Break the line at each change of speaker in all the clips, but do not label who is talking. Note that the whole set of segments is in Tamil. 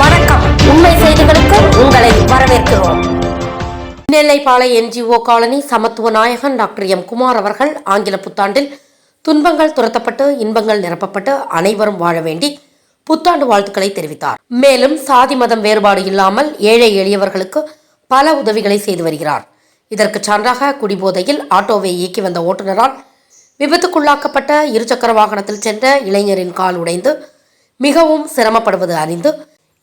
வணக்கம். உண்மை செய்திகளுக்கு உங்களை வரவேற்கிறோம். நெல்லைப்பாளை என்ஜிஓ காலனி சமத்துவ நாயகன் டாக்டர் எம் குமார் அவர்கள் ஆங்கில புத்தாண்டில் துன்பங்கள் துரத்தப்பட்டு இன்பங்கள் நிரப்பப்பட்டு அனைவரும் வாழ வேண்டி புத்தாண்டு வாழ்த்துக்களை தெரிவித்தார். மேலும் சாதி மதம் வேறுபாடு இல்லாமல் ஏழை எளியவர்களுக்கு பல உதவிகளை செய்து வருகிறார். இதற்கு சான்றாக குடிபோதையில் ஆட்டோவை இயக்கி வந்த ஓட்டுநரால் விபத்துக்குள்ளாக்கப்பட்ட இருசக்கர வாகனத்தில் சென்ற இளைஞரின் கால் உடைந்து மிகவும் சிரமப்படுவது அறிந்து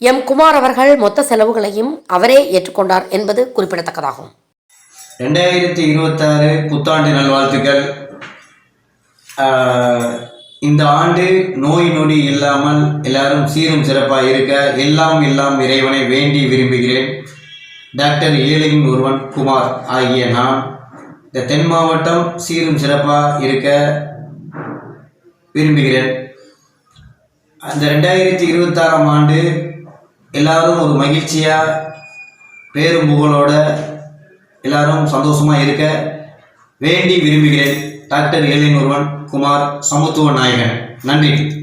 எம் குமார் அவர்கள் மொத்த செலவுகளையும் அவரே ஏற்றுக்கொண்டார் என்பது குறிப்பிடத்தக்கதாகும்.
ரெண்டாயிரத்தி இருபத்தாறு புத்தாண்டு நல்வாழ்த்துக்கள். இந்த ஆண்டு நோய் நொடி இல்லாமல் எல்லாரும் சீரும் சிறப்பாக இருக்க எல்லாம் எல்லாம் இறைவனை வேண்டி விரும்புகிறேன். டாக்டர் ஏழின் ஒருவன் குமார் ஆகிய நான் இந்த தென் மாவட்டம் சீரும் சிறப்பாக இருக்க விரும்புகிறேன். அந்த ரெண்டாயிரத்தி இருபத்தாறாம் ஆண்டு எல்லாரும் ஒரு மகிழ்ச்சியாக பேரும் புகழோட எல்லாரும் சந்தோஷமா இருக்க வேண்டி விரும்புகிறேன் டாக்டர் ஏழின் ஒருவன் குமார் சமத்துவ நாயகன். நன்றி.